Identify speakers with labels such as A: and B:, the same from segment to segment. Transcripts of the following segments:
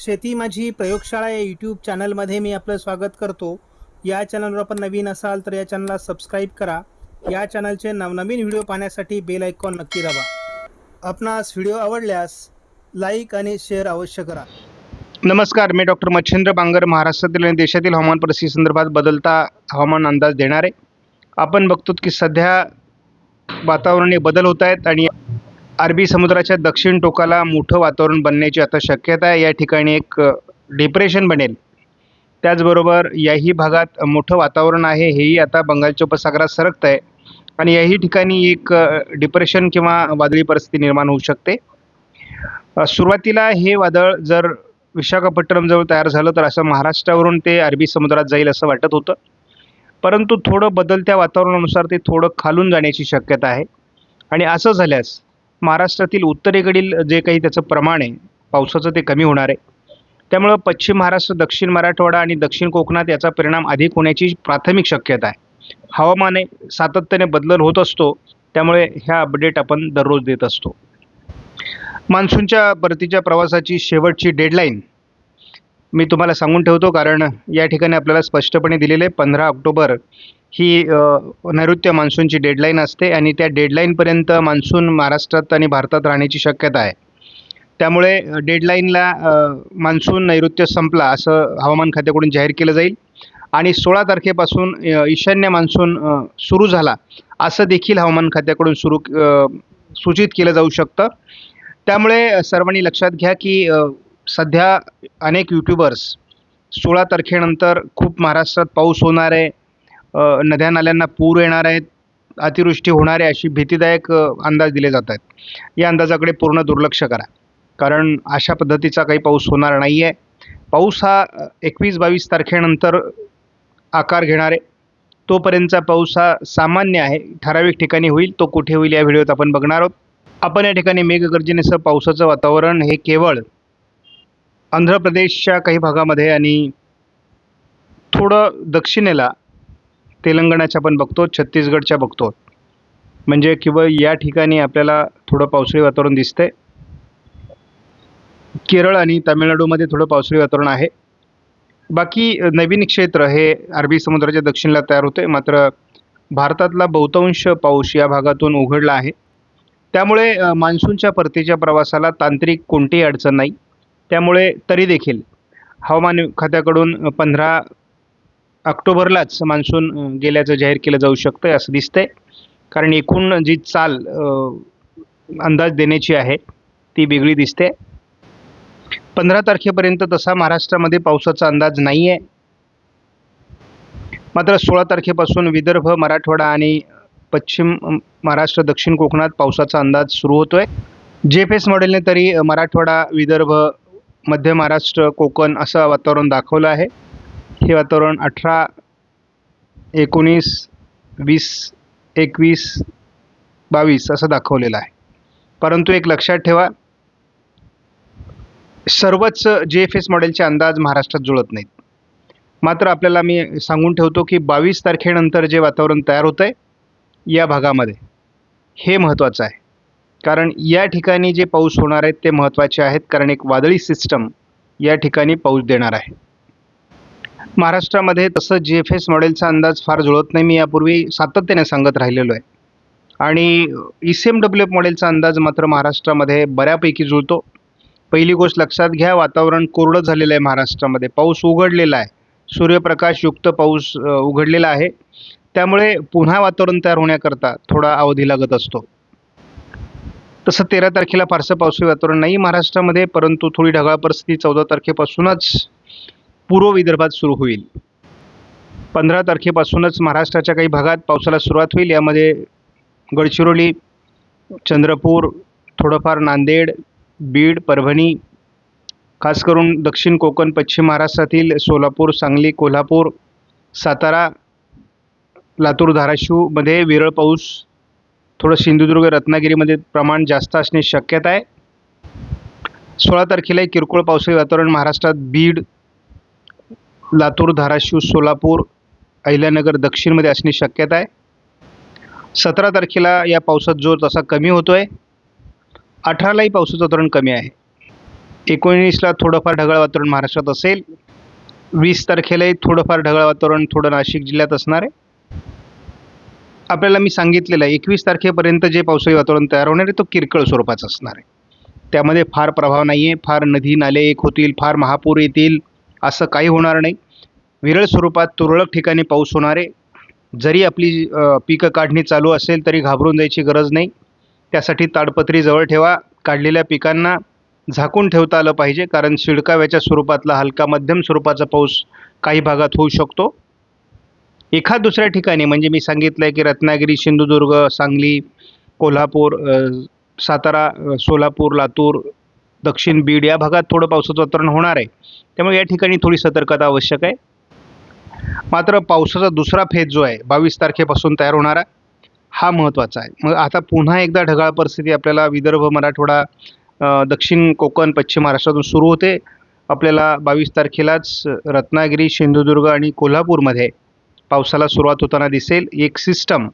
A: शेती माझी प्रयोगशाळा या यूट्यूब चॅनलमध्ये मी आपलं स्वागत करतो. या चॅनलवर आपण नवीन असाल तर या चॅनलला सबस्क्राईब करा. या चॅनलचे नवनवीन व्हिडिओ पाहण्यासाठी बेल आयकॉन नक्की दाबा. आपणास व्हिडिओ आवडल्यास लाईक आणि शेअर अवश्य करा.
B: नमस्कार मी डॉक्टर मच्छिंद्र बांगर महाराष्ट्रातील आणि देशातील हवामान परिस्थिती संदर्भात बदलता हवामान अंदाज देणार. आहे आपण बघतो की सध्या वातावरणाने बदल होत आहेत आणि अरबी समुद्राच्या दक्षिण टोकाला मोठं वातावरण बनण्याची आता शक्यता आहे. या ठिकाणी एक डिप्रेशन बनेल. त्याचबरोबर याही भागात मोठं वातावरण आहे. हेही आता बंगालच्या उपसागरात सरकत आहे. आणि याही ठिकाणी एक डिप्रेशन किंवा वादळी परिस्थिती निर्माण होऊ शकते. सुरुवातीला हे वादळ जर विशाखापट्टणमजवळ तयार झालं तर असं महाराष्ट्रावरून ते अरबी समुद्रात जाईल असं वाटत होतं. परंतु थोडं बदलत्या वातावरणानुसार ते थोडं खालून जाण्याची शक्यता आहे. आणि असं झाल्यास महाराष्ट्रातील उत्तरेकडील जे काही त्याचं प्रमाण आहे पावसाचं ते कमी होणार आहे. त्यामुळं पश्चिम महाराष्ट्र दक्षिण मराठवाडा आणि दक्षिण कोकणात याचा परिणाम अधिक होण्याची प्राथमिक शक्यता आहे. हवामान सातत्याने बदल होत असतो त्यामुळे ह्या अपडेट आपण दररोज देत असतो. मान्सूनच्या परतीच्या प्रवासाची शेवटची डेडलाईन मी तुम्हाला सांगून ठेवतो कारण या ठिकाणी आपल्याला स्पष्टपणे दिलेले पंधरा ऑक्टोबर ही नैऋत्य मान्सूनची डेडलाईन असते आणि त्या डेडलाईनपर्यंत मान्सून महाराष्ट्रात आणि भारतात राहण्याची शक्यता आहे. त्यामुळे डेडलाईनला मान्सून नैऋत्य संपला असं हवामान खात्याकडून जाहीर केलं जाईल. आणि सोळा तारखेपासून ईशान्य मान्सून सुरू झाला असं देखील हवामान खात्याकडून सुरू सूचित केलं जाऊ शकतं. त्यामुळे सर्वांनी लक्षात घ्या की सध्या अनेक यूट्यूबर्स सोळा तारखेनंतर खूप महाराष्ट्रात पाऊस होणार आहे. नद्या नाल्यांना पूर येणार आहेत अतिवृष्टी होणार आहे अशी भीतीदायक अंदाज दिले जात आहेत. या अंदाजाकडे पूर्ण दुर्लक्ष करा. कारण अशा पद्धतीचा काही पाऊस होणार नाही आहे पाऊस हा एकवीस बावीस तारखेनंतर आकार घेणार आहे. तोपर्यंतचा पाऊस हा सामान्य आहे. ठराविक ठिकाणी होईल तो कुठे होईल या व्हिडिओत आपण बघणार आहोत. आपण या ठिकाणी मेघगर्जनेसह पावसाचं वातावरण हे केवळ आंध्र प्रदेशच्या काही भागामध्ये आणि थोडं दक्षिणेला तेलंगणाच्या पण बघतो छत्तीसगडच्या बघतो. म्हणजे किंवा या ठिकाणी आपल्याला थोडं पावसाळी वातावरण दिसतंय. केरळ आणि तामिळनाडूमध्ये थोडं पावसाळी वातावरण आहे. बाकी नवीन क्षेत्र हे अरबी समुद्राच्या दक्षिणेला तयार होते मात्र भारतातला बहुतांश पाऊस या भागातून उघडला आहे. त्यामुळे मान्सूनच्या परतीच्या प्रवासाला तांत्रिक कोणतीही अडचण नाही. त्यामुळे तरी देखील हवामान खात्याकडून पंधरा ऑक्टोबरलाच मान्सून गेल्याचं जाहीर केलं जाऊ शकतं असं दिसतंय. कारण एकूण जी चाल अंदाज देण्याची आहे ती वेगळी दिसते. पंधरा तारखेपर्यंत तसा महाराष्ट्रामध्ये पावसाचा अंदाज नाही आहे मात्र सोळा तारखेपासून विदर्भ मराठवाडा आणि पश्चिम महाराष्ट्र दक्षिण कोकणात पावसाचा अंदाज सुरू होतोय. जे एफ एस मॉडेलने तरी मराठवाडा विदर्भ मध्य महाराष्ट्र कोकण असं वातावरण दाखवलं आहे. हे वातावरण अठरा एकोणीस वीस एकवीस बावीस असं दाखवलेलं आहे. परंतु एक लक्षात ठेवा सर्वच जे एफ एस मॉडेलचे अंदाज महाराष्ट्रात जुळत नाहीत. मात्र आपल्याला मी सांगून ठेवतो की बावीस तारखेनंतर जे वातावरण तयार होतं आहे या भागामध्ये हे महत्त्वाचं आहे. कारण या ठिकाणी जे पाऊस होणार आहेत ते महत्त्वाचे आहेत. कारण एक वादळी सिस्टम या ठिकाणी पाऊस देणार आहे. महाराष्ट्रामध्ये तसं जी एफ एस मॉडेलचा अंदाज फार जुळत नाही. मी यापूर्वी सातत्याने सांगत राहिलेलो आहे. आणि E C M W F मॉडेलचा अंदाज मात्र महाराष्ट्रामध्ये बऱ्यापैकी जुळतो. पहिली गोष्ट लक्षात घ्या वातावरण कोरडं झालेलं आहे महाराष्ट्रामध्ये. पाऊस उघडलेला आहे. सूर्यप्रकाशयुक्त पाऊस उघडलेला आहे. त्यामुळे पुन्हा वातावरण तयार होण्याकरता थोडा अवधी लागत असतो. तसं तेरा तारखेला फारसं पावसाळी वातावरण नाही महाराष्ट्रामध्ये परंतु थोडी ढगाळ परिस्थिती चौदा तारखेपासूनच पूर्व विदर्भात सुरू होईल. पंधरा तारखेपासूनच महाराष्ट्राच्या काही भागात पावसाला सुरुवात होईल. यामध्ये गडचिरोली चंद्रपूर थोडंफार नांदेड बीड परभणी खास करून दक्षिण कोकण पश्चिम महाराष्ट्रातील सोलापूर सांगली कोल्हापूर सातारा लातूर धाराशिवमध्ये विरळ पाऊस थोडं सिंधुदुर्ग रत्नागिरीमध्ये प्रमाण जास्त असण्याची शक्यता आहे. सोळा तारखेला किरकोळ पावसाळी वातावरण महाराष्ट्रात बीड लातूर धाराशिव सोलापूर अहिल्यानगर दक्षिणमध्ये असण्याची शक्यता आहे. सतरा तारखेला या पावसात जोर तसा कमी होतो आहे अठरालाही पावसाचं वातावरण कमी आहे. एकोणीसला थोडंफार ढगाळ वातावरण महाराष्ट्रात असेल. वीस तारखेलाही थोडंफार ढगाळ वातावरण थोडं नाशिक जिल्ह्यात असणार आहे. आपल्याला मी सांगितलेलं आहे एकवीस तारखेपर्यंत जे पावसाळी वातावरण तयार होणार आहे तो किरकोळ स्वरूपाचा असणार आहे. त्यामध्ये फार प्रभाव नाही आहे फार नदी नाले एक होतील फार महापूर येतील असं काही होणार नाही. विरळ स्वरूपात तुरळक ठिकाणी पाऊस होणार. आहे जरी आपली पिकं काढणी चालू असेल तरी घाबरून जायची गरज नाही. त्यासाठी ताडपत्री जवळ ठेवा. काढलेल्या पिकांना झाकून ठेवता आलं पाहिजे. कारण शिडकाव्याच्या स्वरूपातला हलका मध्यम स्वरूपाचा पाऊस काही भागात होऊ शकतो. एखाद दुसऱ्या ठिकाणी म्हणजे मी सांगितलं आहे की रत्नागिरी सिंधुदुर्ग सांगली कोल्हापूर सातारा सोलापूर लातूर दक्षिण बीड या भागात थोडं पावसाचं वातावरण होणार आहे. त्यामुळे या ठिकाणी थोडी सतर्कता आवश्यक आहे. मात्र पावसाचा दुसरा फेज जो आहे बावीस तारखेपासून तयार होणारा हा महत्त्वाचा आहे. मग आता पुन्हा एकदा ढगाळ परिस्थिती आपल्याला विदर्भ मराठवाडा दक्षिण कोकण पश्चिम महाराष्ट्रातून सुरू होते. आपल्याला बावीस तारखेलाच रत्नागिरी सिंधुदुर्ग आणि कोल्हापूरमध्ये पावसाला सुरुवात होताना दिसेल. एक सिस्टम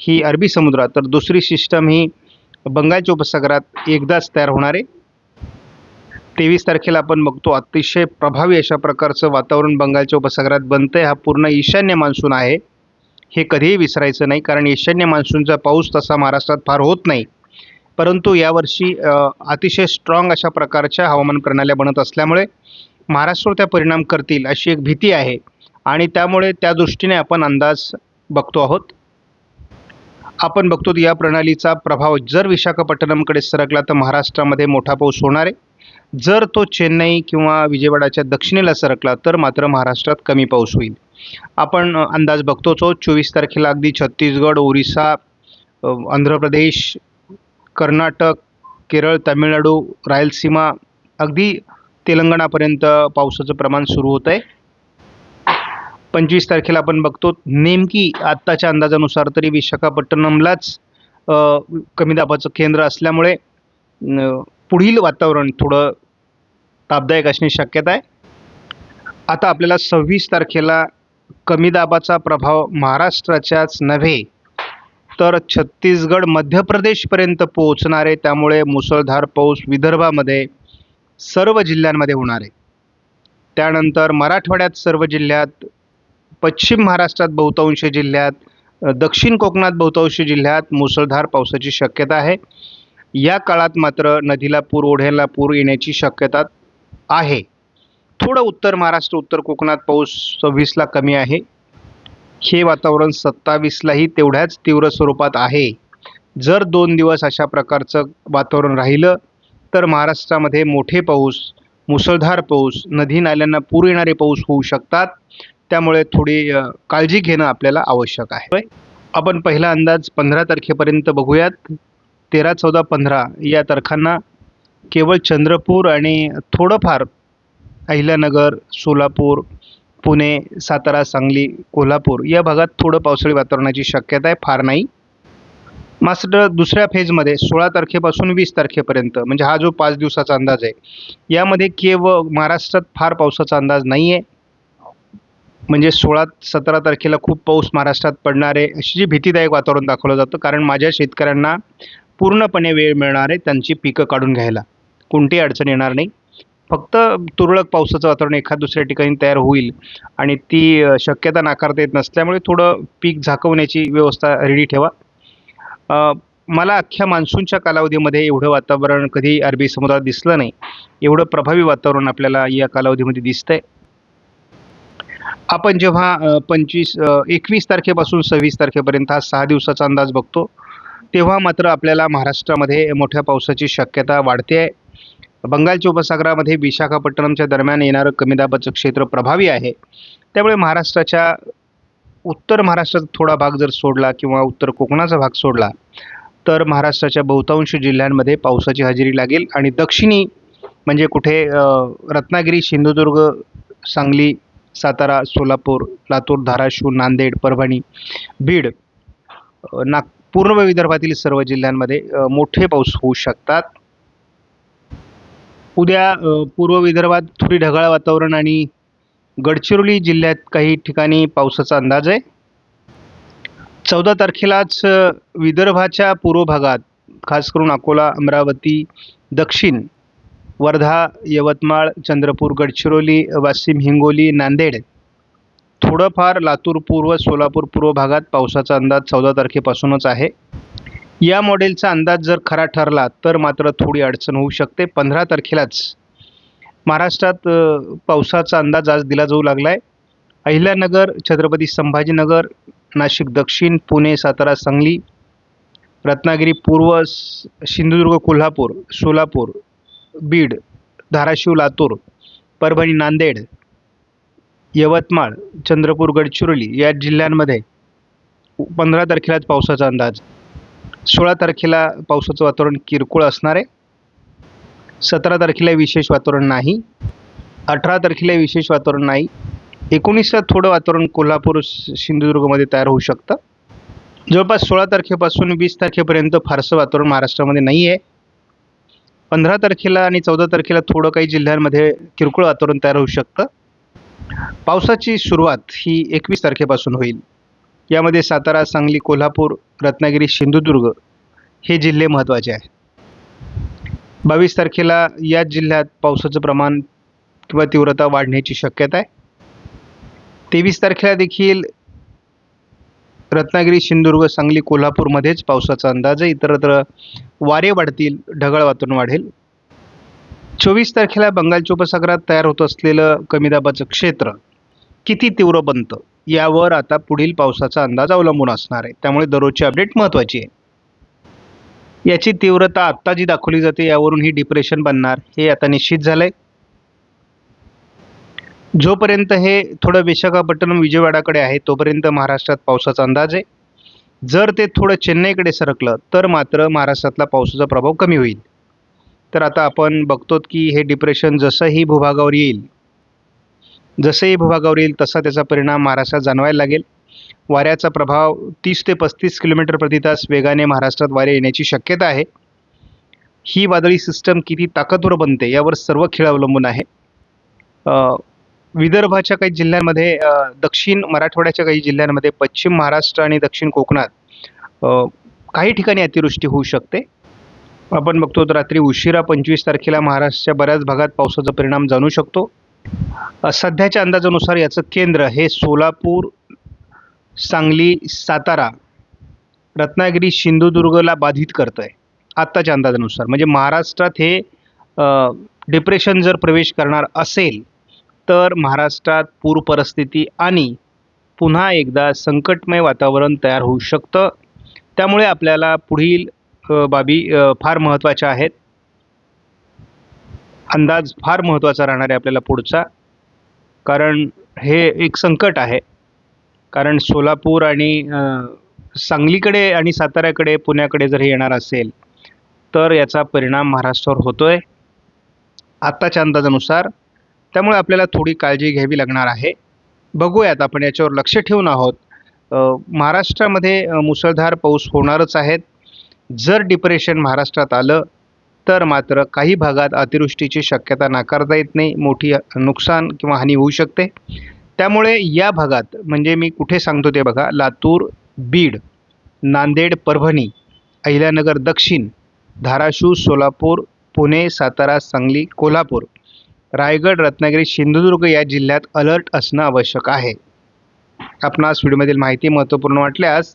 B: ही अरबी समुद्रात तर दुसरी सिस्टम ही बंगालच्या उपसागरात एकदाच तयार होणार आहे. तेवीस तारखेला आपण बघतो अतिशय प्रभावी अशा प्रकारचं वातावरण बंगालच्या उपसागरात बनतं आहे हा पूर्ण ईशान्य मान्सून आहे. हे कधीही विसरायचं नाही कारण ईशान्य मान्सूनचा पाऊस तसा महाराष्ट्रात फार होत नाही. परंतु यावर्षी अतिशय स्ट्रॉंग अशा प्रकारच्या हवामान प्रणाल्या बनत असल्यामुळे महाराष्ट्रावर त्या परिणाम करतील अशी एक भीती आहे. आणि त्यामुळे त्या दृष्टीने आपण अंदाज बघतो आहोत. आपण बघतो या प्रणालीचा प्रभाव जर विशाखापट्टणमकडे सरकला तर महाराष्ट्रामध्ये मोठा पाऊस होणार आहे. जर तो चेन्नई किंवा विजयवाडाच्या दक्षिणेला सरकला तर मात्र महाराष्ट्रात कमी पाऊस होईल. आपण अंदाज बघतोच आहोत चोवीस तारखेला अगदी छत्तीसगड ओरिसा आंध्र प्रदेश कर्नाटक केरळ तामिळनाडू रायलसीमा अगदी तेलंगणापर्यंत पावसाचं प्रमाण सुरू होतं आहे. पंचवीस तारखेला आपण बघतो नेमकी आत्ताच्या अंदाजानुसार तरी विशाखापट्टणमलाच कमी दाबाचं केंद्र असल्यामुळे पुढील वातावरण थोडं तापदायक असण्याची शक्यता आहे. आता आपल्याला सव्वीस तारखेला कमी दाबाचा प्रभाव महाराष्ट्राच्याच नव्हे तर छत्तीसगड मध्य प्रदेशपर्यंत पोहोचणार आहे. त्यामुळे मुसळधार पाऊस विदर्भामध्ये सर्व जिल्ह्यांमध्ये होणार आहे. त्यानंतर मराठवाड्यात सर्व जिल्ह्यात पश्चिम महाराष्ट्रात बहुतांश जिल्ह्यात दक्षिण कोकणात बहुतांश जिल्ह्यात मुसळधार पावसाची शक्यता आहे. या काळात मात्र नदीला पूर ओढ्याला पूर येण्याची शक्यता आहे. थोडं उत्तर महाराष्ट्र उत्तर कोकणात पाऊस सव्वीसला कमी आहे. हे वातावरण सत्तावीसलाही तेवढ्याच तीव्र स्वरूपात आहे. जर दोन दिवस अशा प्रकारचं वातावरण राहिलं तर महाराष्ट्रामध्ये मोठे पाऊस मुसळधार पाऊस नदी नाल्यांना पूर येणारे पाऊस होऊ शकतात. त्यामुळे थोडी काळजी घेणं आपल्याला आवश्यक आहे. आपण पहिला अंदाज पंधरा तारखेपर्यंत बघूयात. तेरा चौदा पंधरा या तारखांना केवळ चंद्रपूर आणि थोडंफार अहिल्यानगर सोलापूर पुणे सातारा सांगली कोल्हापूर या भागात थोडं पावसाळी वातावरणाची शक्यता आहे फार नाही. मात्र दुसऱ्या फेजमध्ये सोळा तारखेपासून वीस तारखेपर्यंत म्हणजे हा जो पाच दिवसाचा अंदाज आहे यामध्ये केवळ महाराष्ट्रात फार पावसाचा अंदाज नाही आहे म्हणजे सोळा सतरा तारखेला खूप पाऊस महाराष्ट्रात पडणार आहे अशी जी भीतीदायक वातावरण दाखवलं जातं कारण माझ्या शेतकऱ्यांना पूर्णपणे वेळ मिळणार आहे त्यांची पिकं काढून घ्यायला. कोणतीही अडचण येणार नाही. फक्त तुरळक पावसाचं वातावरण एखाद दुसऱ्या ठिकाणी तयार होईल आणि ती शक्यता नाकारता येत नसल्यामुळे थोडं पीक झाकवण्याची व्यवस्था रेडी ठेवा. मला अख्ख्या मान्सूनच्या कालावधीमध्ये एवढं वातावरण कधी अरबी समुद्रात दिसलं नाही. एवढं प्रभावी वातावरण आपल्याला या कालावधीमध्ये दिसतंय. आपण जेव्हा पंचवीस एकवीस तारखेपासून सव्वीस तारखेपर्यंत हा सहा दिवसाचा अंदाज बघतो तेव्हा मात्र आपल्याला महाराष्ट्रामध्ये मोठ्या पावसाची शक्यता वाढते आहे. बंगालच्या उपसागरामध्ये विशाखापट्टणमच्या दरम्यान येणारं कमी दाबाचं क्षेत्र प्रभावी आहे. त्यामुळे महाराष्ट्राच्या उत्तर महाराष्ट्राचा थोडा भाग जर सोडला किंवा उत्तर कोकणाचा भाग सोडला तर महाराष्ट्राच्या बहुतांश जिल्ह्यांमध्ये पावसाची हजेरी लागेल आणि दक्षिणी म्हणजे कुठे रत्नागिरी सिंधुदुर्ग सांगली सातारा सोलापूर लातूर धाराशिव नांदेड परभणी बीड नाग पूर्व विदर्भातील सर्व जिल्ह्यांमध्ये मोठे पाऊस होऊ शकतात. उद्या पूर्व विदर्भात थोडी ढगाळ वातावरण आणि गडचिरोली जिल्ह्यात काही ठिकाणी पावसाचा अंदाज आहे. चौदा तारखेलाच विदर्भाच्या पूर्व भागात खास करून अकोला अमरावती दक्षिण वर्धा यवतमाळ चंद्रपूर गडचिरोली वाशिम हिंगोली नांदेड थोडंफार लातूर पूर्व सोलापूर पूर्व भागात पावसाचा अंदाज चौदा तारखेपासूनच आहे. या मॉडेलचा अंदाज जर खरा ठरला तर मात्र थोडी अडचण होऊ शकते. पंधरा तारखेलाच महाराष्ट्रात पावसाचा अंदाज आज दिला जाऊ लागला आहे अहिल्यानगर छत्रपती संभाजीनगर नाशिक दक्षिण पुणे सातारा सांगली रत्नागिरी पूर्व सिंधुदुर्ग कोल्हापूर सोलापूर बीड धाराशिव लातूर परभणी नांदेड यवतमाळ चंद्रपूर गडचिरोली या जिल्ह्यांमध्ये पंधरा तारखेलाच पावसाचा अंदाज. सोळा तारखेला पावसाचं वातावरण किरकोळ असणार. आहे सतरा तारखेला विशेष वातावरण नाही. अठरा तारखेला विशेष वातावरण नाही. एकोणीसला थोडं वातावरण कोल्हापूर सिंधुदुर्गमध्ये तयार होऊ शकतं. जवळपास सोळा तारखेपासून वीस तारखेपर्यंत फारसं वातावरण महाराष्ट्रामध्ये नाही आहे पंधरा तारखेला आणि चौदा तारखेला थोडं काही जिल्ह्यांमध्ये किरकोळ वातावरण तयार होऊ शकतं. पावसाची सुरुवात ही एकवीस तारखेपासून होईल. यामध्ये सातारा सांगली कोल्हापूर रत्नागिरी सिंधुदुर्ग हे जिल्हे महत्त्वाचे आहे बावीस तारखेला या जिल्ह्यात पावसाचं प्रमाण किंवा तीव्रता वाढण्याची शक्यता आहे. तेवीस तारखेला देखील रत्नागिरी सिंधुदुर्ग सांगली कोल्हापूरमध्येच पावसाचा अंदाज आहे. इतरत्र वारे वाढतील ढगाळ वातावरण वाढेल. चोवीस तारखेला बंगालच्या उपसागरात तयार होत असलेलं कमी दाबाचं क्षेत्र किती तीव्र बनतं? यावर आता पुढील पावसाचा अंदाज अवलंबून असणार आहे. त्यामुळे दररोजची अपडेट महत्त्वाची आहे. याची तीव्रता आत्ता जी दाखवली जाते यावरून ही डिप्रेशन बनणार हे आता निश्चित झालं आहे जोपर्यंत हे थोडं विशाखापट्टणम विजयवाडाकडे आहे तोपर्यंत महाराष्ट्रात पावसाचा अंदाज आहे. जर ते थोडं चेन्नईकडे सरकलं तर मात्र महाराष्ट्रातला पावसाचा प्रभाव कमी होईल. तर आता आपण बघतो की हे डिप्रेशन जसंही भूभागावर येईल जसंही भूभागावर येईल तसा त्याचा परिणाम महाराष्ट्रात जाणवायला लागेल. वाऱ्याचा प्रभाव तीस ते पस्तीस किलोमीटर प्रति तास वेगाने महाराष्ट्रात वारे येण्याची शक्यता आहे. ही वादळी सिस्टम किती ताकदवर बनते यावर सर्व खेळ अवलंबून आहे. विदर्भाच्या काही जिल्ह्यांमध्ये दक्षिण मराठवाड्याच्या काही जिल्ह्यांमध्ये पश्चिम महाराष्ट्र आणि दक्षिण कोकणात काही ठिकाणी अतिवृष्टी होऊ शकते. आपण बघतो रात्री उशिरा पंचवीस तारखेला महाराष्ट्राच्या बऱ्याच भागात पावसाचा परिणाम जाणू शकतो. सध्याच्या अंदाजानुसार याचं केंद्र हे सोलापूर सांगली सातारा रत्नागिरी सिंधुदुर्गला बाधित करतं आहे आत्ताच्या अंदाजानुसार. म्हणजे महाराष्ट्रात हे डिप्रेशन जर प्रवेश करणार असेल तर महाराष्ट्रात पूर परिस्थिती आणि पुन्हा एकदा संकटमय वातावरण तयार होऊ शकतं. त्यामुळे आपल्याला पुढील बाबी फार महत्त्वाच्या आहेत. अंदाज फार महत्त्वाचा राहणार आहे आपल्याला पुढचा. कारण हे एक संकट आहे. कारण सोलापूर आणि सांगलीकडे आणि साताऱ्याकडे पुण्याकडे जर हे येणार असेल तर याचा परिणाम महाराष्ट्रावर होतो आहे आत्ताच्या अंदाजानुसार. त्यामुळे आपल्याला थोडी काळजी घ्यावी लागणार आहे. बघूयात आपण याच्यावर लक्ष ठेवून आहोत. महाराष्ट्रामध्ये मुसळधार पाऊस होणारच आहेत. जर डिप्रेशन महाराष्ट्रात आलं तर मात्र काही भागात अतिवृष्टीची शक्यता नाकारता येत नाही मोठी नुकसान किंवा हानी होऊ शकते. त्यामुळे या भागात म्हणजे मी कुठे सांगतो ते बघा लातूर बीड नांदेड परभणी अहिल्यानगर दक्षिण धाराशिव सोलापूर पुणे सातारा सांगली कोल्हापूर रायगड रत्नागिरी सिंधुदुर्ग या जिल्ह्यात अलर्ट असणं आवश्यक आहे. आपणास व्हिडिओमधील माहिती महत्त्वपूर्ण वाटल्यास